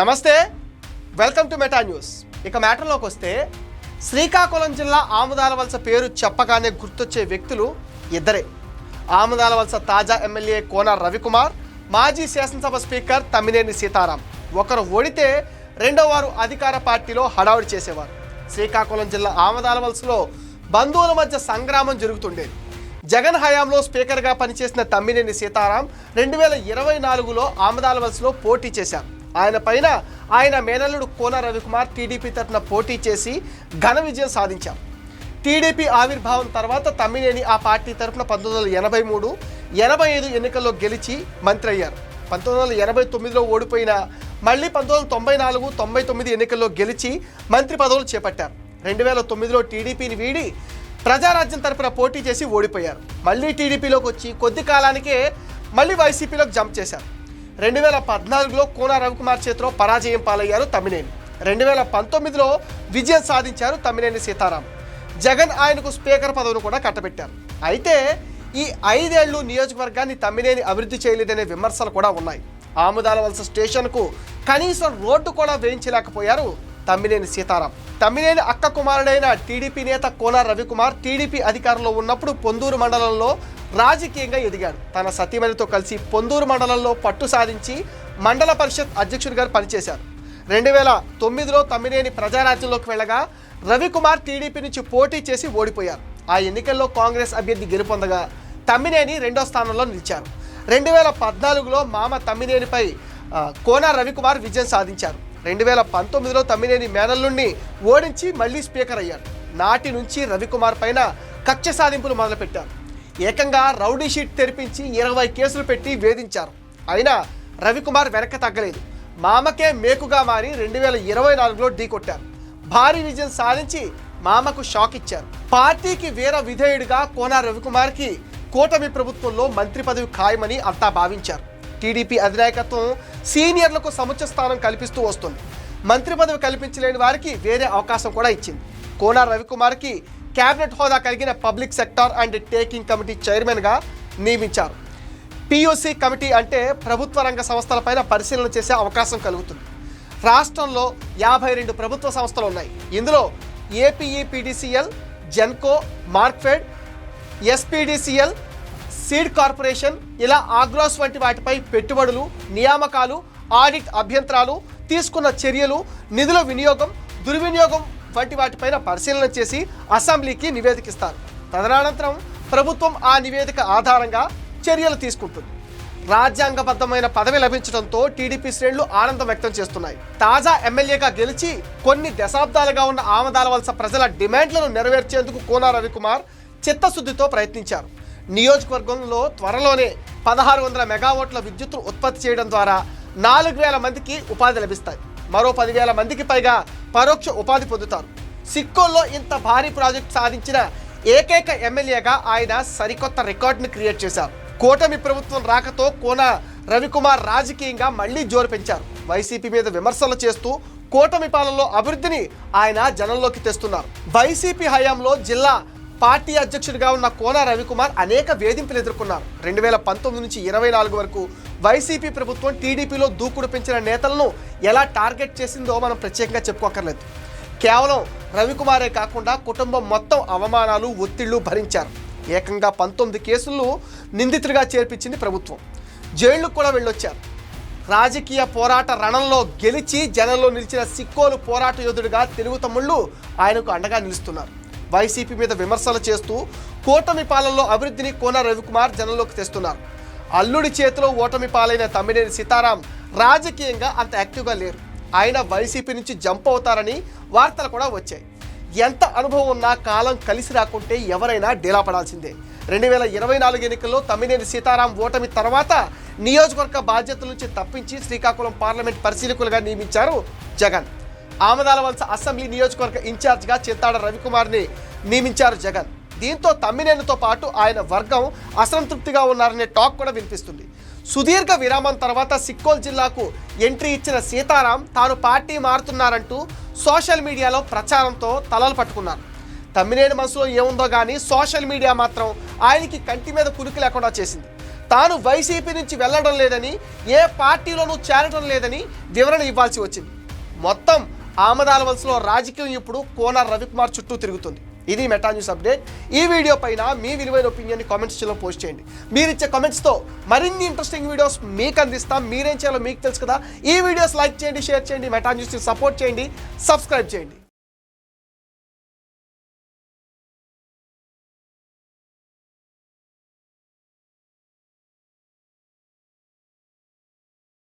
నమస్తే welcome to meta news. ఇక మ్యాటర్లోకి వస్తే శ్రీకాకుళం జిల్లా ఆముదాల వలస పేరు చెప్పగానే గుర్తొచ్చే వ్యక్తులు ఇద్దరే. ఆముదాల వలస తాజా ఎమ్మెల్యే కోన రవికుమార్ మాజీ శాసనసభ స్పీకర్ తమ్మినేని సీతారాం. ఒకరు ఓడితే రెండో వారు అధికార పార్టీలో హడావుడి చేసేవారు. శ్రీకాకుళం జిల్లా ఆమదాల వలసలో బంధువుల మధ్య సంగ్రామం జరుగుతుండేది జగన్ హయాంలో స్పీకర్గా పనిచేసిన తమ్మినేని సీతారాం రెండు వేల ఇరవై నాలుగులో ఆమదాల వలసలో పోటీ చేశారు. ఆయన పైన ఆయన మేనల్లుడు కోన రవికుమార్ టీడీపీ తరఫున పోటీ చేసి ఘన విజయం సాధించారు. టీడీపీ ఆవిర్భావం తర్వాత తమ్మినేని ఆ పార్టీ తరఫున పంతొమ్మిది వందల ఎనభై మూడు ఎనభై ఐదు ఎన్నికల్లో గెలిచి మంత్రి అయ్యారు. పంతొమ్మిది వందల ఎనభై తొమ్మిదిలో ఓడిపోయిన మళ్ళీ పంతొమ్మిది వందల తొంభై నాలుగు తొంభై తొమ్మిది ఎన్నికల్లో గెలిచి మంత్రి పదవులు చేపట్టారు. రెండు వేల తొమ్మిదిలో టీడీపీని వీడి ప్రజారాజ్యం తరపున పోటీ చేసి ఓడిపోయారు. మళ్ళీ టీడీపీలోకి వచ్చి కొద్ది కాలానికే మళ్ళీ వైసీపీలోకి జంప్ చేశారు. రెండు వేల పద్నాలుగులో కోన రవికుమార్ చేతిలో పరాజయం పాలయ్యారు తమ్మినేని. రెండు వేల పంతొమ్మిదిలో విజయం సాధించారు తమ్మినేని సీతారాం. జగన్ ఆయనకు స్పీకర్ పదవిని కూడా కట్టబెట్టారు. అయితే ఈ ఐదేళ్ళు నియోజకవర్గాన్ని తమ్మినేని అభివృద్ధి చేయలేదనే విమర్శలు కూడా ఉన్నాయి. ఆముదాల వలస స్టేషన్కు కనీసం రోడ్డు కూడా వేయించలేకపోయారు తమ్మినేని సీతారాం. తమ్మినేని అక్క కుమారుడైన టీడీపీ నేత కోన రవికుమార్ టీడీపీ అధికారంలో ఉన్నప్పుడు పొందూరు మండలంలో రాజకీయంగా ఎదిగాడు తన సతీమణితో కలిసి పొందూరు మండలంలో పట్టు సాధించి మండల పరిషత్ అధ్యక్షుడిగా పనిచేశారు. రెండు వేల తొమ్మిదిలో తమ్మినేని ప్రజారాజ్యంలోకి వెళ్ళగా రవికుమార్ టీడీపీ నుంచి పోటీ చేసి ఓడిపోయారు. ఆ ఎన్నికల్లో కాంగ్రెస్ అభ్యర్థి గెలుపొందగా తమ్మినేని రెండో స్థానంలో నిలిచారు. రెండు వేల పద్నాలుగులో మామ తమ్మినేనిపై కోన రవికుమార్ విజయం సాధించారు. రెండు వేల పంతొమ్మిదిలో తమ్మినేని మేనల్లుణ్ణి ఓడించి మళ్ళీ స్పీకర్ అయ్యారు. నాటి నుంచి రవికుమార్ పైన కక్ష సాధింపులు మొదలుపెట్టారు. ఏకంగా రౌడీ షీట్ తెరిపించి ఇరవై కేసులు పెట్టి వేధించారు. అయినా రవికుమార్ వెనక్కి తగ్గలేదు. మామకే మేకుగా మారి రెండు వేల ఇరవై నాలుగులో ఢీకొట్టారు భారీ విజయం సాధించి మామకు షాక్ ఇచ్చారు. పార్టీకి వీర విధేయుడిగా కోన రవికుమార్కి కూటమి ప్రభుత్వంలో మంత్రి పదవి ఖాయమని అంతా భావించారు. టీడీపీ అధినాయకత్వం సీనియర్లకు సముచ్చ స్థానం కల్పిస్తూ వస్తుంది. మంత్రి పదవి కల్పించలేని వారికి వేరే అవకాశం కూడా ఇచ్చింది. కోన రవికుమార్కి క్యాబినెట్ హోదా కలిగిన public sector undertaking committee చైర్మన్గా నియమించారు. పియూసీ కమిటీ అంటే ప్రభుత్వ రంగ సంస్థలపైన పరిశీలన చేసే అవకాశం కలుగుతుంది. రాష్ట్రంలో యాభై రెండు ప్రభుత్వ సంస్థలు ఉన్నాయి. ఇందులో APEPDCL Genco Markfed SPDCL seed corporation ఇలా ఆగ్రోస్ వంటి వాటిపై పెట్టుబడులు నియామకాలు ఆడిట్ అభ్యంతరాలు తీసుకున్న చర్యలు నిధుల వినియోగం దుర్వినియోగం వంటి వాటిపైన పరిశీలన చేసి అసెంబ్లీకి నివేదికిస్తారు. తదనంతరం ప్రభుత్వం ఆ నివేదిక ఆధారంగా చర్యలు తీసుకుంటుంది. రాజ్యాంగబద్ధమైన పదవి లభించడంతో టీడీపీ శ్రేణులు ఆనందం వ్యక్తం చేస్తున్నాయి. తాజా ఎమ్మెల్యేగా గెలిచి కొన్ని దశాబ్దాలుగా ఉన్న ఆమదాల వలస ప్రజల డిమాండ్లను నెరవేర్చేందుకు కోన రవికుమార్ చిత్తశుద్ధితో ప్రయత్నించారు. నియోజకవర్గంలో త్వరలోనే పదహారు వందల మెగావాట్ల విద్యుత్తును ఉత్పత్తి చేయడం ద్వారా నాలుగు వేల మందికి ఉపాధి లభిస్తాయి. మరో పదివేల మందికి పైగా పరోక్ష ఉపాధి పొందుతారు. సిక్కోల్లో ఇంత భారీ ప్రాజెక్ట్ సాధించిన ఏకైక ఎమ్మెల్యేగా ఆయన సరికొత్త రికార్డును క్రియేట్ చేశారు. కూటమి ప్రభుత్వం రాకతో కోన రవికుమార్ రాజకీయంగా మళ్ళీ జోరు పెంచారు. వైసీపీ మీద విమర్శలు చేస్తూ కూటమి పాలనలో అభివృద్ధిని ఆయన జనంలోకి తెస్తున్నారు. వైసీపీ హయాంలో జిల్లా పార్టీ అధ్యక్షుడిగా ఉన్న కోన రవికుమార్ అనేక వేధింపులు ఎదుర్కొన్నారు. రెండు వేల పంతొమ్మిది నుంచి ఇరవై నాలుగు వరకు వైసీపీ ప్రభుత్వం టీడీపీలో దూకుడు పెంచిన నేతలను ఎలా టార్గెట్ చేసిందో మనం ప్రత్యేకంగా చెప్పుకోకర్లేదు కేవలం రవికుమారే కాకుండా కుటుంబం మొత్తం అవమానాలు ఒత్తిళ్ళు భరించారు. ఏకంగా పంతొమ్మిది కేసులు నిందితుడిగా చేర్పించింది ప్రభుత్వం. జైళ్ళకు కూడా వెళ్ళొచ్చారు. రాజకీయ పోరాట రణంలో గెలిచి జనంలో నిలిచిన సిక్కోలు పోరాట యోధుడిగా తెలుగు తమ్ముళ్ళు ఆయనకు అండగా నిలుస్తున్నారు. వైసీపీ మీద విమర్శలు చేస్తూ కూటమి పాలనలో అభివృద్ధిని కోన రవికుమార్ జనంలోకి తెస్తున్నారు. అల్లుడి చేతిలో ఓటమి పాలైన తమ్మినేని సీతారాం రాజకీయంగా అంత యాక్టివ్గా లేరు. ఆయన వైసీపీ నుంచి జంప్ అవుతారని వార్తలు కూడా వచ్చాయి. ఎంత అనుభవం ఉన్నా కాలం కలిసి రాకుంటే ఎవరైనా డీలా పడాల్సిందే. రెండు వేల ఇరవై నాలుగు ఎన్నికల్లో తమ్మినేని సీతారాం ఓటమి తర్వాత నియోజకవర్గ బాధ్యతల నుంచి తప్పించి శ్రీకాకుళం పార్లమెంట్ పరిశీలకులుగా నియమించారు జగన్. ఆమదాల వలస అసెంబ్లీ నియోజకవర్గ ఇన్ఛార్జ్గా చిత్తాడ రవికుమార్ని నియమించారు జగన్. దీంతో తమ్మినేనితో పాటు ఆయన వర్గం అసంతృప్తిగా ఉన్నారనే టాక్ కూడా వినిపిస్తుంది. సుదీర్ఘ విరామం తర్వాత సిక్కోల్ జిల్లాకు ఎంట్రీ ఇచ్చిన సీతారాం తాను పార్టీ మారుతున్నారంటూ సోషల్ మీడియాలో ప్రచారంతో తలలు పట్టుకున్నారు. తమ్మినేని మనసులో ఏముందో కానీ సోషల్ మీడియా మాత్రం ఆయనకి కంటి మీద కునుకు లేకుండా చేసింది. తాను వైసీపీ నుంచి వెళ్ళడం లేదని ఏ పార్టీలోనూ చేరడం లేదని వివరణ ఇవ్వాల్సి వచ్చింది. మొత్తం ఆమదాల వలసలో రాజకీయం ఇప్పుడు కోన రవికుమార్ చుట్టూ తిరుగుతుంది. ఇది మెటా న్యూస్ అప్డేట్. ఈ వీడియో పైన మీ విలువైన ఒపీనియన్ కామెంట్స్లో పోస్ట్ చేయండి. మీరు ఇచ్చే కామెంట్స్తో మరిన్ని ఇంట్రెస్టింగ్ వీడియోస్ మీకు అందిస్తాం. మీరేం చేయాలో మీకు తెలుసు కదా. ఈ వీడియోస్ లైక్ చేయండి షేర్ చేయండి మెటా న్యూస్ని సపోర్ట్ చేయండి సబ్స్క్రైబ్ చేయండి.